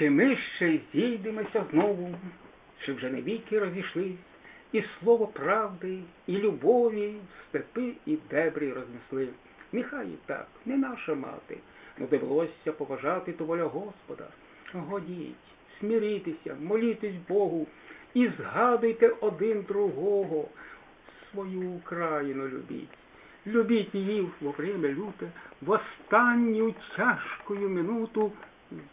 Чи ми ще зійдемося знову, чи вже не віки розійшлись, і слово правди, і любові степи і дебрі рознесли. Нехай і так, не наша мати, но довелося поважати то воля Господа. Годіть, смирітеся, молітесь Богу і згадуйте один другого. Свою Україну любіть. Любіть її во время люте, в останню тяжкую минуту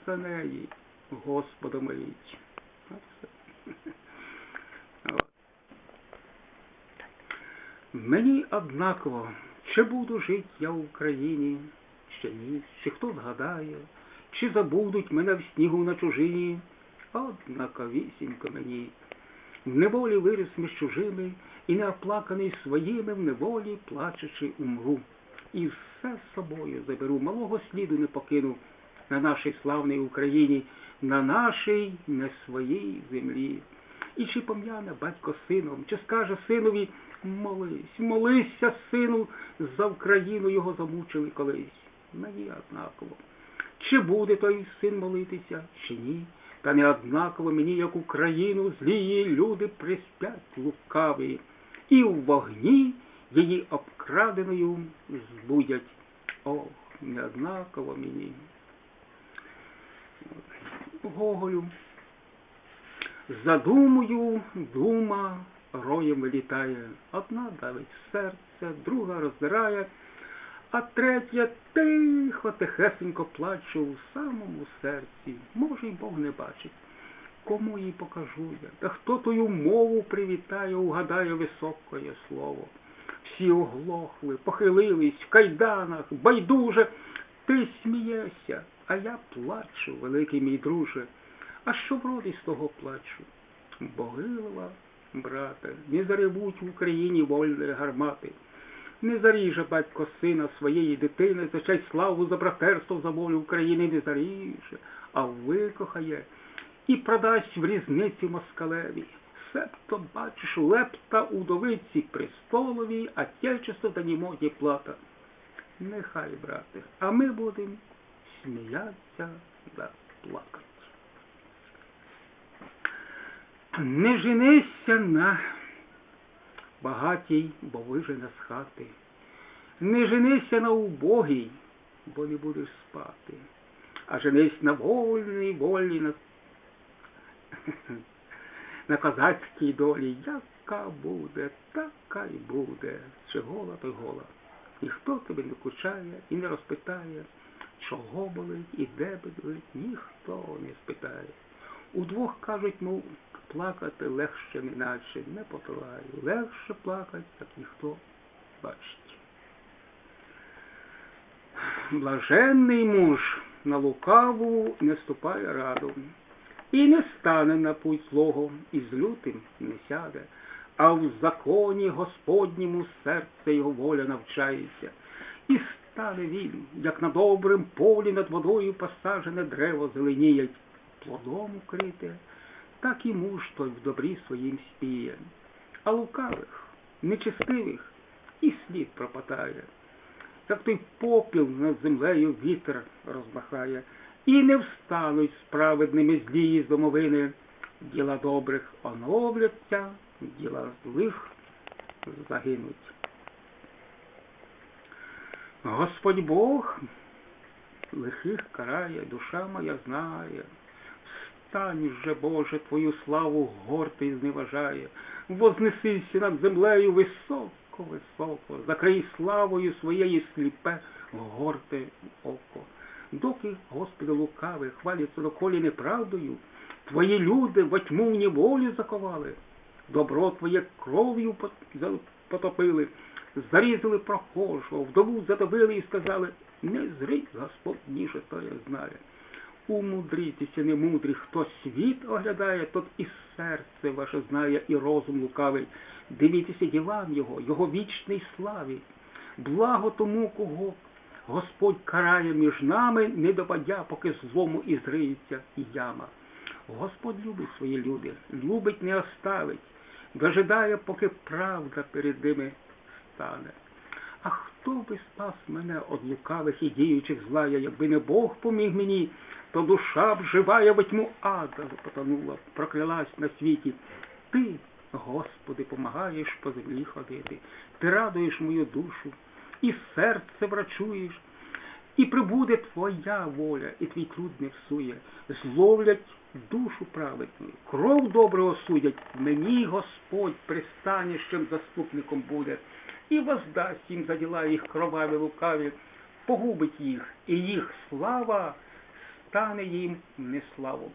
за неї Господа моліть. Мені однаково, чи буду жить я в Україні, ще ні, чи хто згадає, чи забудуть мене в снігу на чужині, однаковісінько мені. В неволі виріс між чужими, і не оплаканий своїми в неволі, плачучи умру. І все з собою заберу, малого сліду не покину на нашій славній Україні, на нашій не своїй землі. І чи пом'яне батько сином, чи скаже синові молись, молися, сину, за Україну його замучили колись. Мені однаково. Чи буде той син молитися, чи ні? Та не однаково мені, як Україну, злії люди приспять лукаві, і в вогні її обкраденою збудять. Ох, не однаково мені. Гоголю. Задумую, дума роєм вилітає. Одна давить серце, друга роздирає, а третя тихо, тихесенько плачу в самому серці. Може, й Бог не бачить. Кому їй покажу я? Та хто тою мову привітає, угадає високое слово. Всі оглохли, похилились в кайданах, байдуже. Ти смієшся, а я плачу, великий мій друже. А що вроді з того плачу? Богилова, брате, не заревуть в Україні вольної гармати. Не заріже батько сина своєї дитини за честь славу, за братерство, за волю України не заріже, а викохає і продасть в різниці москалеві. Себто, бачиш, лепта удовиці престоловій, а тєчество та німоті плата. Нехай, брате, а ми будемо сміятися да плакати. Не женися на багатій, бо вижене з хати. Не женися на убогій, бо не будеш спати. А женись на вольній, вольній, на, на козацькій долі. Яка буде, така й буде. Чи гола, то й гола. Ніхто тебе не кучає і не розпитає, чого болить і де болить, ніхто не спитає. Удвох кажуть, мов, плакати легше, неначе не потураю. Легше плакать, як ніхто бачить. Блаженний муж на лукаву не ступає раду, і не стане на путь злого, і з лютим не сяде, а в законі Господньому серце його воля навчається, і стане він, як на добрим полі над водою посаджене древо зеленіє, плодом укрите, так і муж той в добрі своїм спіє, а лукавих, нечестивих і слід пропадає, як той попіл над землею вітер розмахає, і не встануть справедними злії з домовини, діла добрих оновляться, діла злих загинуть. Господь Бог лихих карає, душа моя знає. Встань же, Боже, Твою славу гордий зневажає, вознесися над землею високо, високо, закрий славою своєї сліпе горде око. Доки, Господи, лукавий, хваляться доколі неправдою, Твої люди во тьму в неволі заковали, добро Твоє кров'ю потопили, зарізали прохожого, вдову задавили і сказали, не зри, Господь ніже то я знає. Умудрітеся, не мудрі, хто світ оглядає, тот і серце ваше знає, і розум лукавий. Дивіться ділам його, його вічній славі. Благо тому, кого Господь карає між нами, не допадя, поки злому і зриється яма. Господь любить свої люди, любить не оставить, дожидає, поки правда перед ними стане. А хто би спас мене од лукавих і діючих зла, якби не Бог поміг мені, то душа б живая во тьму ада потонула, проклялась на світі. Ти, Господи, помагаєш по землі ходити, ти радуєш мою душу, і серце врачуєш, і прибуде твоя воля, і твій труд не всує, зловлять душу праведну, кров доброго судять, мені Господь пристанішим заступником буде, і воздасть їм за діла їх кроваві лукаві, погубить їх, і їх слава стане їм неславу.